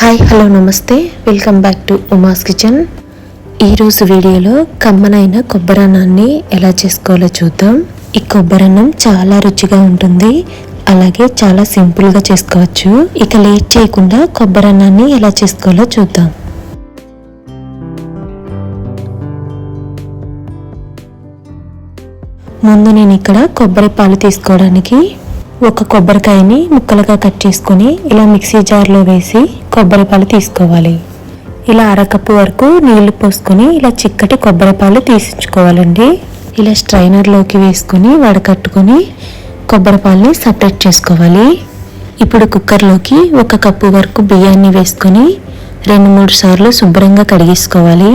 Hi hello నమస్తే. Welcome back to Uma's kitchen ఈరోజు వీడియోలో కమ్మనైన కొబ్బరన్నాన్ని ఎలా చేసుకోవాలో చూద్దాం. ఈ కొబ్బరన్నం చాలా రుచిగా ఉంటుంది. అలాగే చాలా సింపుల్గా చేసుకోవచ్చు. ఇక లేట్ చేయకుండా కొబ్బరన్నాన్ని ఎలా చేసుకోవాలో చూద్దాం. ముందు నేను ఇక్కడ కొబ్బరి పాలు తీసుకోవడానికి ఒక కొబ్బరికాయని ముక్కలుగా కట్ చేసుకొని ఇలా మిక్సీ జార్లో వేసి కొబ్బరి పాలు తీసుకోవాలి. ఇలా అరకప్పు వరకు నీళ్ళు పోసుకొని ఇలా చిక్కటి కొబ్బరి పాలు తీసించుకోవాలండి. ఇలా స్ట్రైనర్లోకి వేసుకొని వడకట్టుకొని కొబ్బరి పాలని సపరేట్ చేసుకోవాలి. ఇప్పుడు కుక్కర్లోకి ఒక కప్పు వరకు బియ్యాన్ని వేసుకొని రెండు మూడు సార్లు శుభ్రంగా కడిగేసుకోవాలి.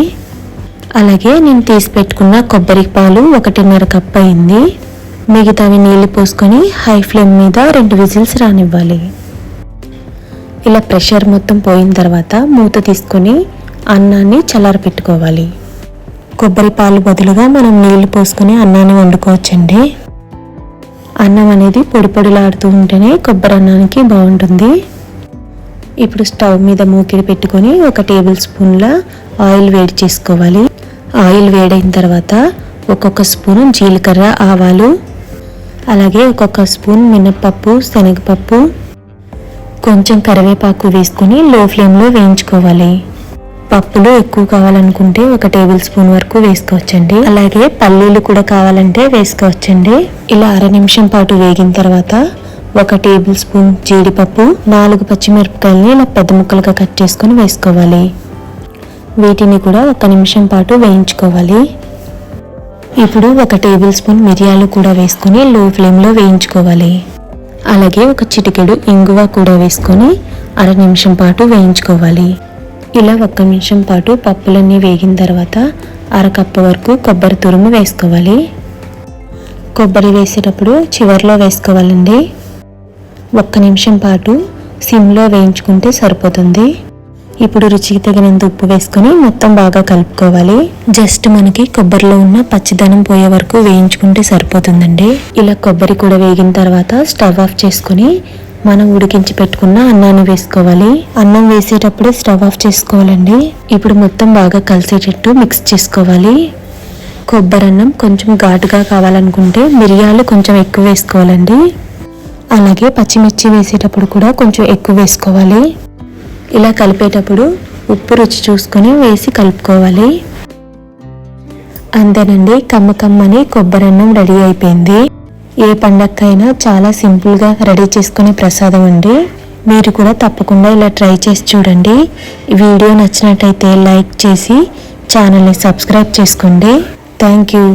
అలాగే నేను తీసి పెట్టుకున్న కొబ్బరి పాలు ఒకటిన్నర కప్పు అయింది. మిగతావి నీళ్ళు పోసుకొని హై ఫ్లేమ్ మీద రెండు విజిల్స్ రానివ్వాలి. ఇలా ప్రెషర్ మొత్తం పోయిన తర్వాత మూత తీసుకొని అన్నాన్ని చల్లార పెట్టుకోవాలి. కొబ్బరి పాలు బదులుగా మనం నీళ్ళు పోసుకొని అన్నాన్ని వండుకోవచ్చండి. అన్నం అనేది పొడి పొడిలాడుతూ ఉంటేనే కొబ్బరి అన్నానికి బాగుంటుంది. ఇప్పుడు స్టవ్ మీద మూకిడి పెట్టుకొని ఒక టేబుల్ స్పూన్ల ఆయిల్ వేడి చేసుకోవాలి. ఆయిల్ వేడైన తర్వాత ఒక్కొక్క స్పూన్ జీలకర్ర ఆవాలు అలాగే ఒక్కొక్క స్పూన్ మినప్పప్పు శనగపప్పు కొంచెం కరివేపాకు వేసుకుని లో ఫ్లేమ్లో వేయించుకోవాలి. పప్పులు ఎక్కువ కావాలనుకుంటే ఒక టేబుల్ స్పూన్ వరకు వేసుకోవచ్చండి. అలాగే పల్లీలు కూడా కావాలంటే వేసుకోవచ్చండి. ఇలా అర నిమిషం పాటు వేగిన తర్వాత ఒక టేబుల్ స్పూన్ జీడిపప్పు నాలుగు పచ్చిమిరపకాయలని ఇలా పెద్ద ముక్కలుగా కట్ చేసుకొని వేసుకోవాలి. వీటిని కూడా ఒక నిమిషం పాటు వేయించుకోవాలి. ఇప్పుడు ఒక టేబుల్ స్పూన్ మిరియాలు కూడా వేసుకొని లో ఫ్లేమ్లో వేయించుకోవాలి. అలాగే ఒక చిటికెడు ఇంగువ కూడా వేసుకొని అర నిమిషం పాటు వేయించుకోవాలి. ఇలా ఒక్క నిమిషం పాటు పప్పులన్నీ వేగిన తర్వాత అరకప్పు వరకు కొబ్బరి తురుము వేసుకోవాలి. కొబ్బరి వేసేటప్పుడు చివరిలో వేసుకోవాలండి. ఒక్క నిమిషం పాటు సిమ్లో వేయించుకుంటే సరిపోతుంది. ఇప్పుడు రుచికి తగినంత ఉప్పు వేసుకొని మొత్తం బాగా కలుపుకోవాలి. జస్ట్ మనకి కొబ్బరిలో ఉన్న పచ్చిదనం పోయే వరకు వేయించుకుంటే సరిపోతుందండి. ఇలా కొబ్బరి కూడా వేగిన తర్వాత స్టవ్ ఆఫ్ చేసుకొని మనం ఉడికించి పెట్టుకున్న అన్నాన్ని వేసుకోవాలి. అన్నం వేసేటప్పుడే స్టవ్ ఆఫ్ చేసుకోవాలండి. ఇప్పుడు మొత్తం బాగా కలిసేటట్టు మిక్స్ చేసుకోవాలి. కొబ్బరి అన్నం కొంచెం ఘాటుగా కావాలనుకుంటే మిరియాలు కొంచెం ఎక్కువ వేసుకోవాలండి. అలాగే పచ్చిమిర్చి వేసేటప్పుడు కూడా కొంచెం ఎక్కువ వేసుకోవాలి. ఇలా కలిపేటప్పుడు ఉప్పు రుచి చూసుకొని వేసి కలుపుకోవాలి. అంతేనండి కమ్మ కమ్మని కొబ్బరి అన్నం రెడీ అయిపోయింది. ఏ పండక్కైనా చాలా సింపుల్గా రెడీ చేసుకునే ప్రసాదం అండి. మీరు కూడా తప్పకుండా ఇలా ట్రై చేసి చూడండి. వీడియో నచ్చినట్టయితే లైక్ చేసి ఛానల్ని సబ్స్క్రైబ్ చేసుకోండి. Thank you.